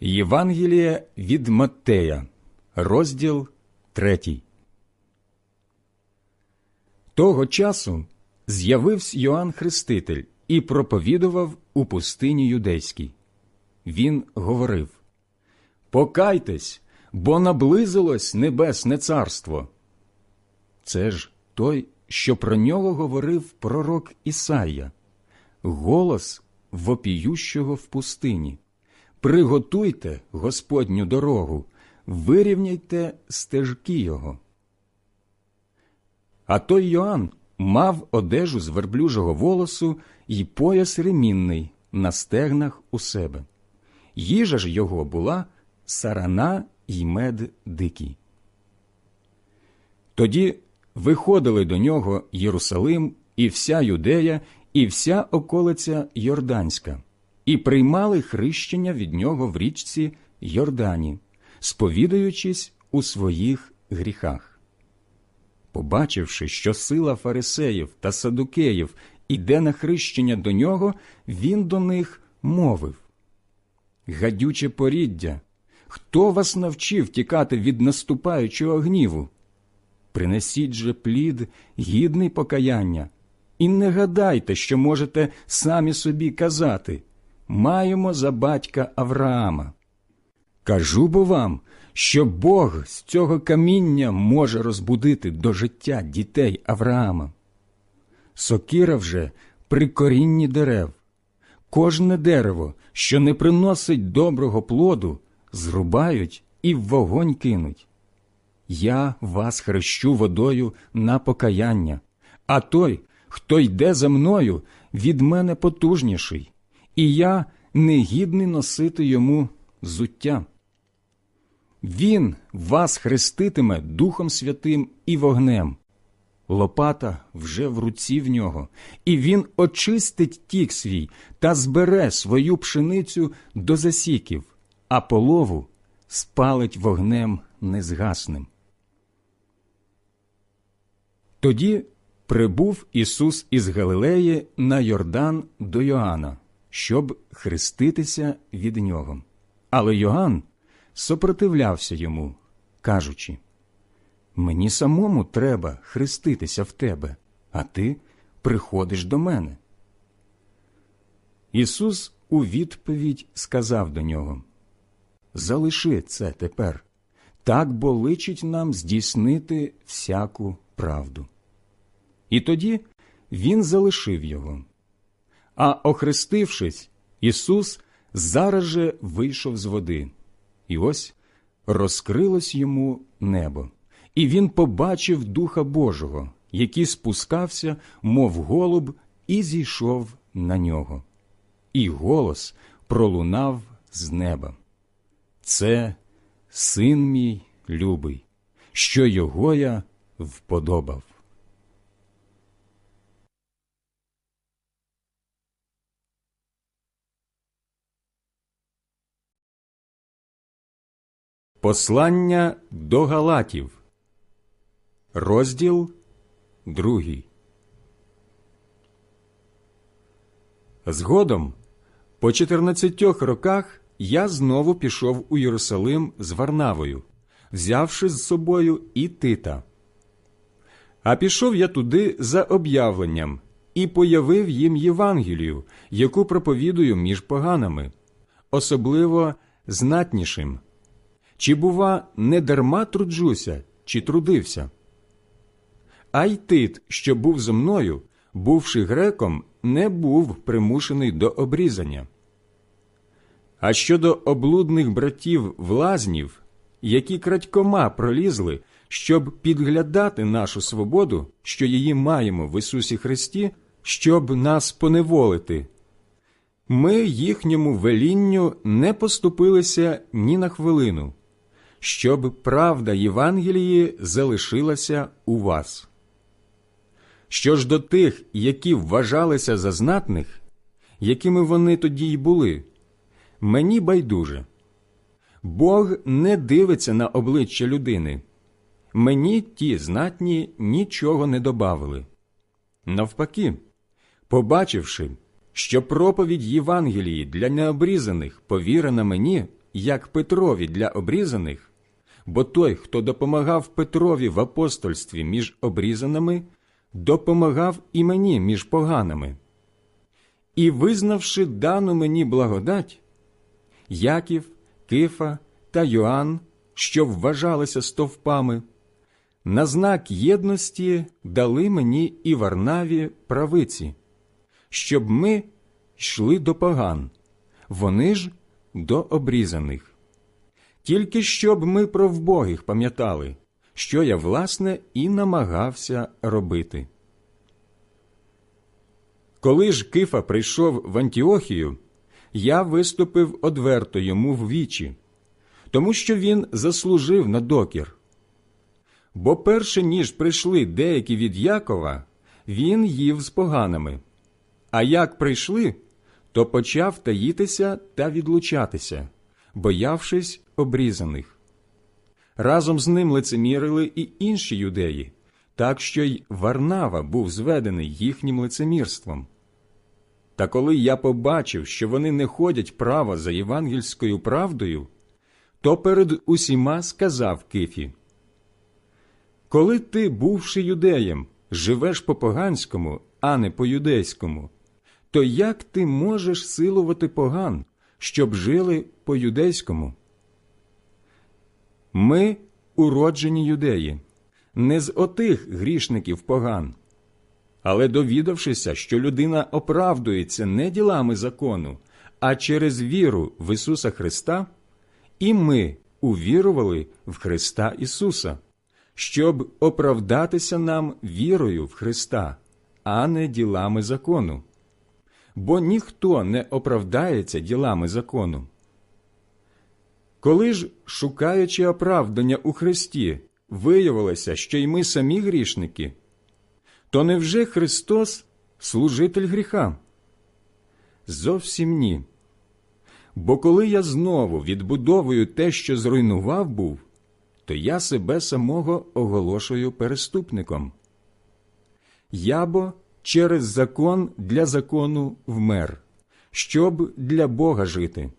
Євангеліє від Маттея, розділ 3. Того часу з'явився Йоанн Хреститель і проповідував у пустині юдейській. Він говорив Покайтесь, бо наблизилось небесне царство. Це ж той, що про нього говорив пророк Ісайя, голос вопіющого в пустині. Приготуйте Господню дорогу, вирівняйте стежки його. А той Йоанн мав одежу з верблюжого волосу і пояс ремінний на стегнах у себе. Їжа ж його була сарана й мед дикий. Тоді виходили до нього Єрусалим і вся Юдея, і вся околиця Йорданська, і приймали хрещення від нього в річці Йордані, сповідаючись у своїх гріхах. Побачивши, що сила фарисеїв та садукеїв іде на хрещення до нього, він до них мовив Гадюче поріддя, хто вас навчив тікати від наступаючого гніву? Принесіть же плід, гідний покаяння, і не гадайте, що можете самі собі казати маємо за батька Авраама. Кажу бо вам, що Бог з цього каміння може розбудити до життя дітей Авраама. Сокира вже при корінні дерев. Кожне дерево, що не приносить доброго плоду, зрубають і в вогонь кинуть. Я вас хрещу водою на покаяння, а той, хто йде за мною, від мене потужніший, і я негідний носити йому зуття. Він вас хреститиме Духом Святим і вогнем. Лопата вже в руці в нього, і він очистить тік свій та збере свою пшеницю до засіків, а полову спалить вогнем незгасним. Тоді прибув Ісус із Галилеї на Йордан до Йоанна, щоб хреститися від нього. Але Йоанн сопротивлявся йому, кажучи Мені самому треба хреститися в тебе, а ти приходиш до мене. Ісус у відповідь сказав до нього Залиши це тепер, так бо личить нам здійснити всяку правду. І тоді він залишив його. А охрестившись, Ісус зараз же вийшов з води, і ось розкрилось йому небо, і він побачив Духа Божого, який спускався, мов голуб, і зійшов на нього. І голос пролунав з неба. Це син мій любий, що його я вподобав. Послання до Галатів, розділ другий. Згодом, по чотирнадцятьох роках, я знову пішов у Єрусалим з Варнавою, взявши з собою і Тита. А пішов я туди за об'явленням і появив їм Євангелію, яку проповідую між поганами, особливо знатнішим. Чи, бува, не дарма труджуся, чи трудився? А й тит, що був зо мною, бувши греком, не був примушений до обрізання. А щодо облудних братів влазнів, які крадькома пролізли, щоб підглядати нашу свободу, що її маємо в Ісусі Христі, щоб нас поневолити, ми їхньому велінню не поступилися ні на хвилину, щоб правда Євангелії залишилася у вас. Що ж до тих, які вважалися за знатних, якими вони тоді й були, мені байдуже. Бог не дивиться на обличчя людини. Мені ті знатні нічого не добавили. Навпаки, побачивши, що проповідь Євангелії для необрізаних повірена мені, як Петрові для обрізаних, бо той, хто допомагав Петрові в апостольстві між обрізаними, допомагав і мені між поганими. І, визнавши дану мені благодать, Яків, Кифа та Йоанн, що вважалися стовпами, на знак єдності дали мені і Варнаві правиці, щоб ми йшли до поган, вони ж до обрізаних. Тільки щоб ми про вбогих пам'ятали, що я, власне, і намагався робити. Коли ж Кифа прийшов в Антіохію, я виступив одверто йому в вічі, тому що він заслужив на докір. Бо перше ніж прийшли деякі від Якова, він їв з поганими. А як прийшли, то почав таїтися та відлучатися, боявшись обрізаних. Разом з ним лицемірили і інші юдеї, так що й Варнава був зведений їхнім лицемірством. Та коли я побачив, що вони не ходять право за євангельською правдою, то перед усіма сказав Кифі – коли ти, бувши юдеєм, живеш по поганському, а не по юдейському, то як ти можеш силувати поган, щоб жили по юдейському? Ми уроджені юдеї, не з отих грішників поган. Але довідавшися, що людина оправдується не ділами закону, а через віру в Ісуса Христа, і ми увірували в Христа Ісуса щоб оправдатися нам вірою в Христа, а не ділами закону. Бо ніхто не оправдається ділами закону. Коли ж, шукаючи оправдання у Христі, виявилося, що й ми самі грішники, то невже Христос служитель гріха? Зовсім ні. Бо коли я знову відбудовую те, що зруйнував був, то я себе самого оголошую переступником. Я бо через закон для закону вмер, щоб для Бога жити.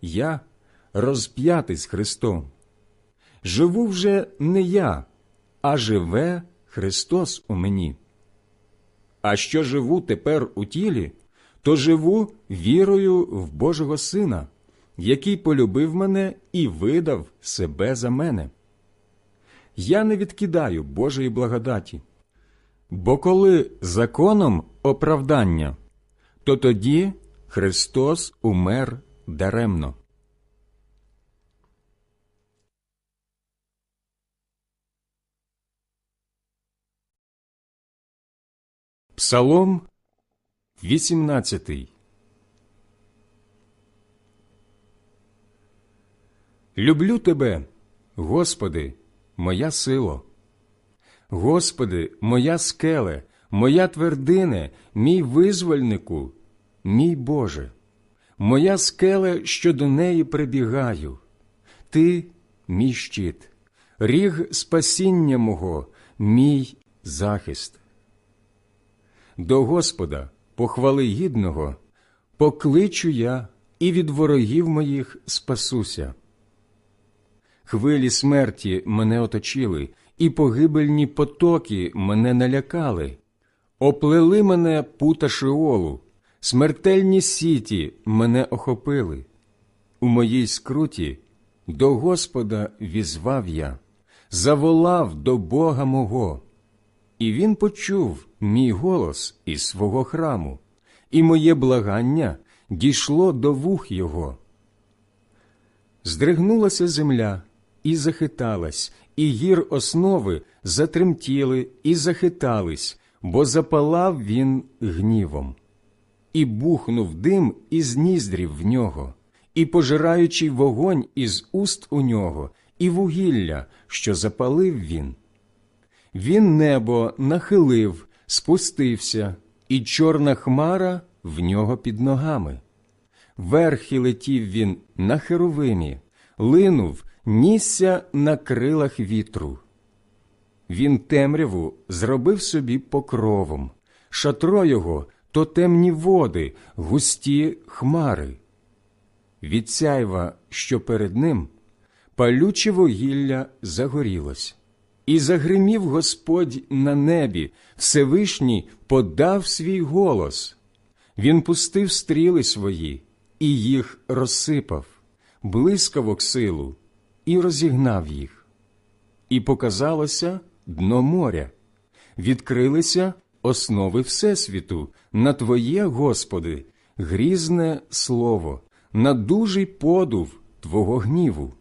Я розп'ятий з Христом. Живу вже не я, а живе Христос у мені. А що живу тепер у тілі, то живу вірою в Божого Сина який полюбив мене і видав себе за мене. Я не відкидаю Божої благодаті. Бо коли законом оправдання, то тоді Христос умер даремно. Псалом 18 Люблю Тебе, Господи, моя сило. Господи, моя скеле, моя твердине, мій визвольнику, мій Боже, моя скеле, що до неї прибігаю. Ти мій щит, ріг спасіння мого, мій захист. До Господа, похвали гідного, покличу я і від ворогів моїх спасуся. Хвилі смерті мене оточили, і погибельні потоки мене налякали, оплели мене пута Шиолу, смертельні сіті мене охопили. У моїй скруті до Господа візвав я, заволав до Бога мого, і він почув мій голос із свого храму, і моє благання дійшло до вух його. Здригнулася земля і захиталась, і гір основи затремтіли і захитались, бо запалав він гнівом. І бухнув дим із ніздрів в нього, і пожираючий вогонь із уст у нього, і вугілля, що запалив він. Він небо нахилив, спустився, і чорна хмара в нього під ногами. Верхи летів він на херовимі, линув нісся на крилах вітру. Він темряву зробив собі покровом, шатро його то темні води, густі хмари. від сяйва, що перед ним, палюче вугілля загорілось. І загримів Господь на небі, Всевишній подав свій голос. Він пустив стріли свої і їх розсипав, блискавок силу, і розігнав їх. І показалося дно моря, відкрилися основи Всесвіту на Твоє, Господи, грізне слово, на дужий подув Твого гніву.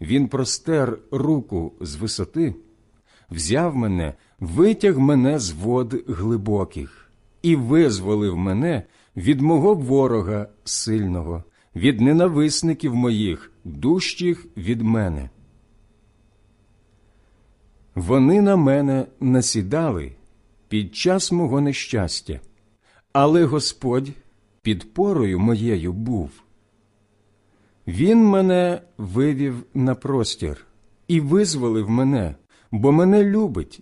Він простер руку з висоти, взяв мене, витяг мене з вод глибоких і визволив мене від мого ворога сильного, від ненависників моїх, дужчих від мене. Вони на мене насідали під час мого нещастя, але Господь підпорою моєю був. Він мене вивів на простір і визволив мене, бо мене любить.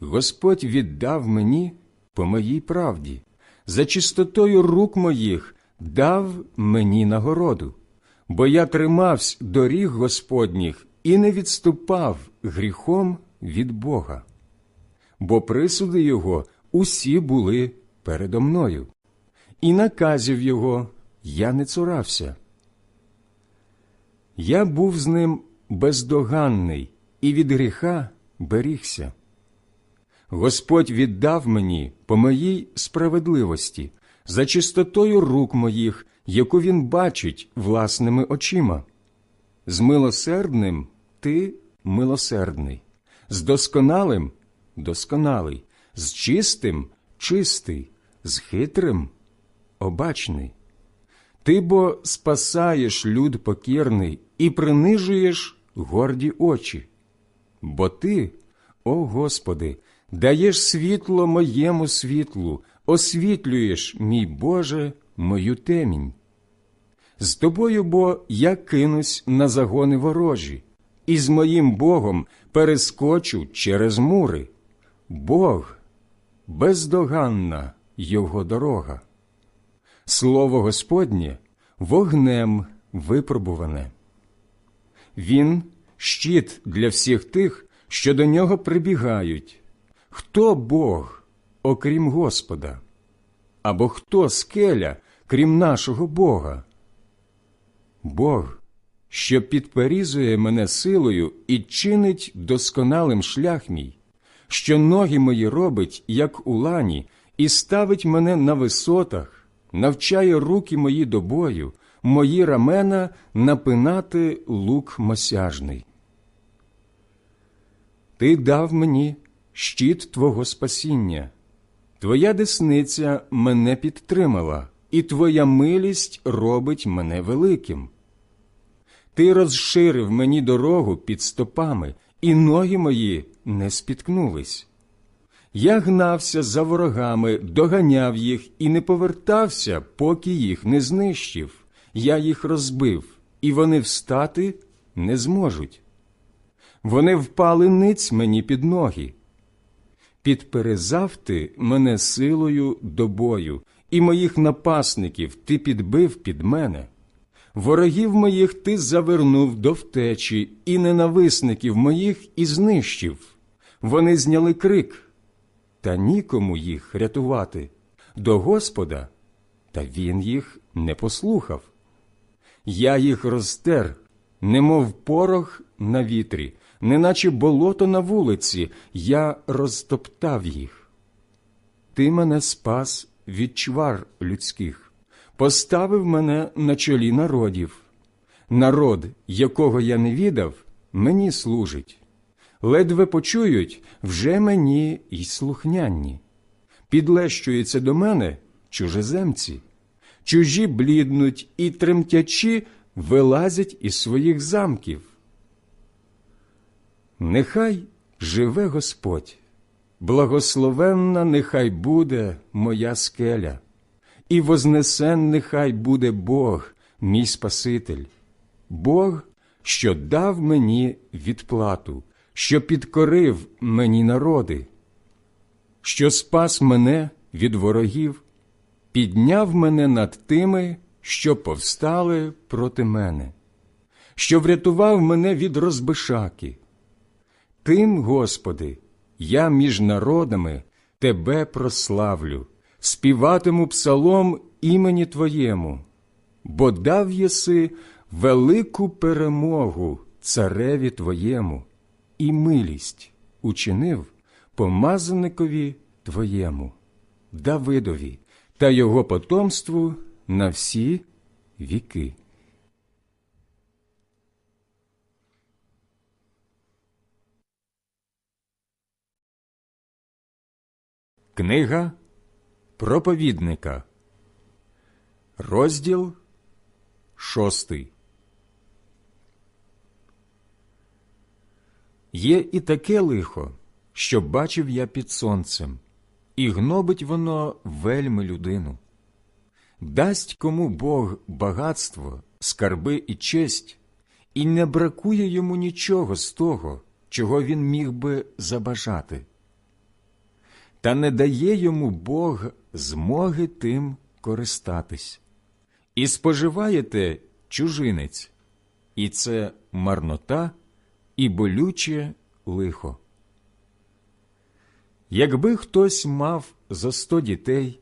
Господь віддав мені по моїй правді, за чистотою рук моїх дав мені нагороду, бо я тримався доріг Господніх і не відступав гріхом від Бога. Бо присуди Його усі були передо мною, і наказів Його я не цурався. Я був з ним бездоганний і від гріха берігся. Господь віддав мені по моїй справедливості, за чистотою рук моїх, яку він бачить власними очима. З милосердним ти милосердний, з досконалим досконалий, з чистим чистий, з хитрим обачний. Ти бо спасаєш люд покірний і принижуєш горді очі. Бо ти, о Господи, даєш світло моєму світлу, освітлюєш, мій Боже, мою темінь. З тобою бо я кинусь на загони ворожі, і з моїм Богом перескочу через мури. Бог бездоганна його дорога. Слово Господнє вогнем випробуване. Він щит для всіх тих, що до нього прибігають. Хто Бог, окрім Господа? Або хто скеля, крім нашого Бога? Бог, що підперізує мене силою і чинить досконалим шлях мій, що ноги мої робить, як у лані, і ставить мене на висотах, навчає руки мої до бою, мої рамена напинати лук мосяжний. Ти дав мені щит Твого спасіння, Твоя десниця мене підтримала, і Твоя милість робить мене великим. Ти розширив мені дорогу під стопами, і ноги мої не спіткнулись. Я гнався за ворогами, доганяв їх і не повертався, поки їх не знищив. Я їх розбив, і вони встати не зможуть. Вони впали ниць мені під ноги. Підперезав ти мене силою до бою, і моїх напасників ти підбив під мене. Ворогів моїх ти завернув до втечі, і ненависників моїх і знищив. Вони зняли крик, та нікому їх рятувати до Господа, та він їх не послухав. Я їх розтер, немов порох на вітрі, неначе болото на вулиці, я розтоптав їх. Ти мене спас від чвар людських, поставив мене на чолі народів. Народ, якого я не відав, мені служить. Ледве почують вже мені й слухнянні. Підлещуються до мене чужеземці, чужі бліднуть і тремтячі вилазять із своїх замків. Нехай живе Господь, благословенна нехай буде моя скеля, і вознесен нехай буде Бог, мій Спаситель, Бог, що дав мені відплату, що підкорив мені народи, що спас мене від ворогів, підняв мене над тими, що повстали проти мене, що врятував мене від розбишаки. Тим, Господи, я між народами Тебе прославлю, співатиму псалом імені Твоєму, бо дав єси велику перемогу цареві Твоєму і милість учинив помазаникові Твоєму, Давидові та його потомству на всі віки. Книга проповідника, розділ шостий. Є і таке лихо, що бачив я під сонцем, і гнобить воно вельми людину. Дасть кому Бог багатство, скарби і честь, і не бракує йому нічого з того, чого він міг би забажати. Та не дає йому Бог змоги тим користатись. І споживаєте чужинець, і це марнота і болюче лихо. Якби хтось мав за сто дітей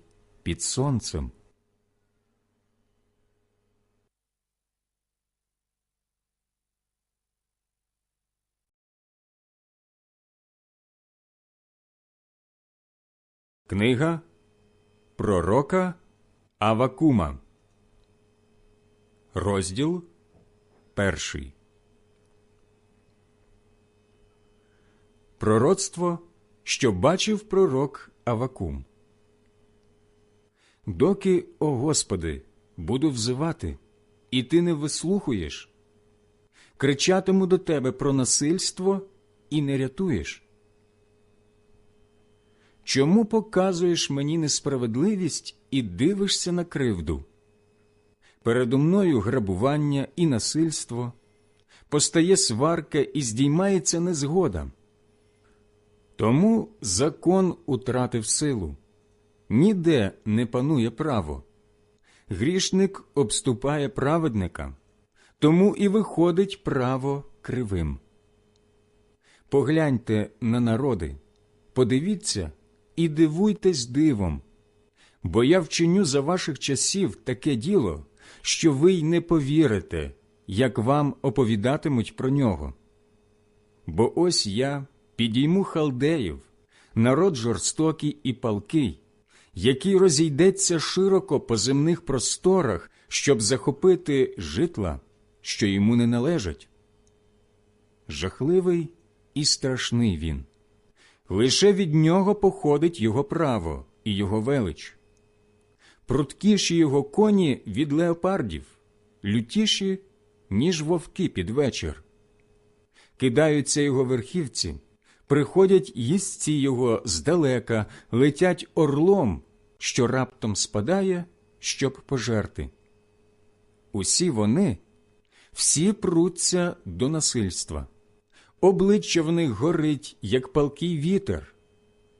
під сонцем? Книга Пророка Авакума, розділ перший. Пророцтво, що бачив пророк Авакум. Доки, о Господи, буду взивати, і ти не вислухуєш, кричатиму до тебе про насильство і не рятуєш. Чому показуєш мені несправедливість і дивишся на кривду? Передо мною грабування і насильство, постає сварка і здіймається незгода. Тому закон утратив силу, ніде не панує право. Грішник обступає праведника, тому і виходить право кривим. Погляньте на народи, подивіться і дивуйтесь дивом, бо я вчиню за ваших часів таке діло, що ви й не повірите, як вам оповідатимуть про нього. Бо ось я підійму халдеїв, народ жорстокий і палкий, який розійдеться широко по земних просторах, щоб захопити житла, що йому не належать. Жахливий і страшний він. Лише від нього походить його право і його велич. Пруткіші його коні від леопардів, лютіші, ніж вовки під вечір. Кидаються його верхівці, приходять їстці його здалека, летять орлом, що раптом спадає, щоб пожерти. Усі вони, всі пруться до насильства. Обличчя в них горить, як палкий вітер.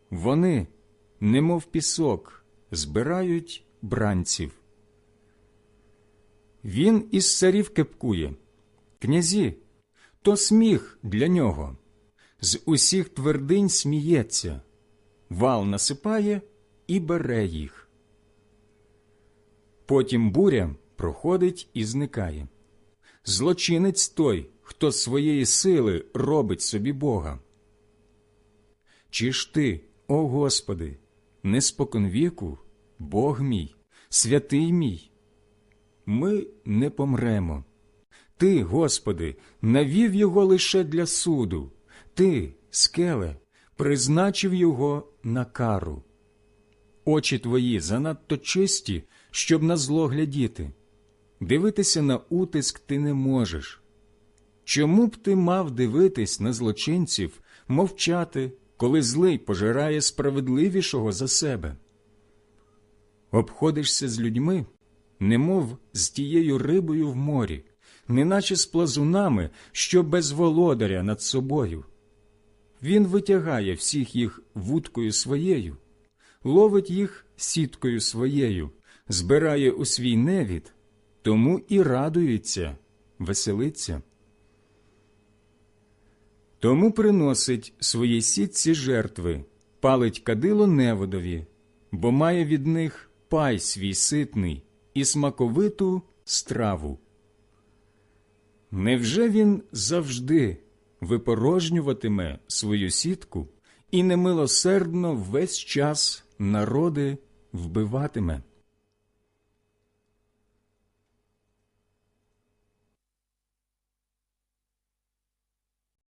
Вони, немов пісок, збирають бранців. Він із царів кепкує, князі, то сміх для нього. З усіх твердинь сміється, вал насипає і бере їх. Потім буря проходить і зникає. Злочинець той, хто своєї сили робить собі Бога. Чи ж ти, о Господи, не споконвіку, Бог мій, святий мій? Ми не помремо. Ти, Господи, навів його лише для суду, ти, скеле, призначив його на кару. Очі твої занадто чисті, щоб на зло глядіти. Дивитися на утиск ти не можеш. Чому б ти мав дивитись на злочинців, мовчати, коли злий пожирає справедливішого за себе? Обходишся з людьми, немов з тією рибою в морі, неначе з плазунами, що без володаря над собою. Він витягає всіх їх вудкою своєю, ловить їх сіткою своєю, збирає у свій невід, тому і радується, веселиться. Тому приносить своїй сітці жертви, палить кадило неводові, бо має від них пай свій ситний і смаковиту страву. Невже він завжди випорожнюватиме свою сітку і немилосердно весь час народи вбиватиме?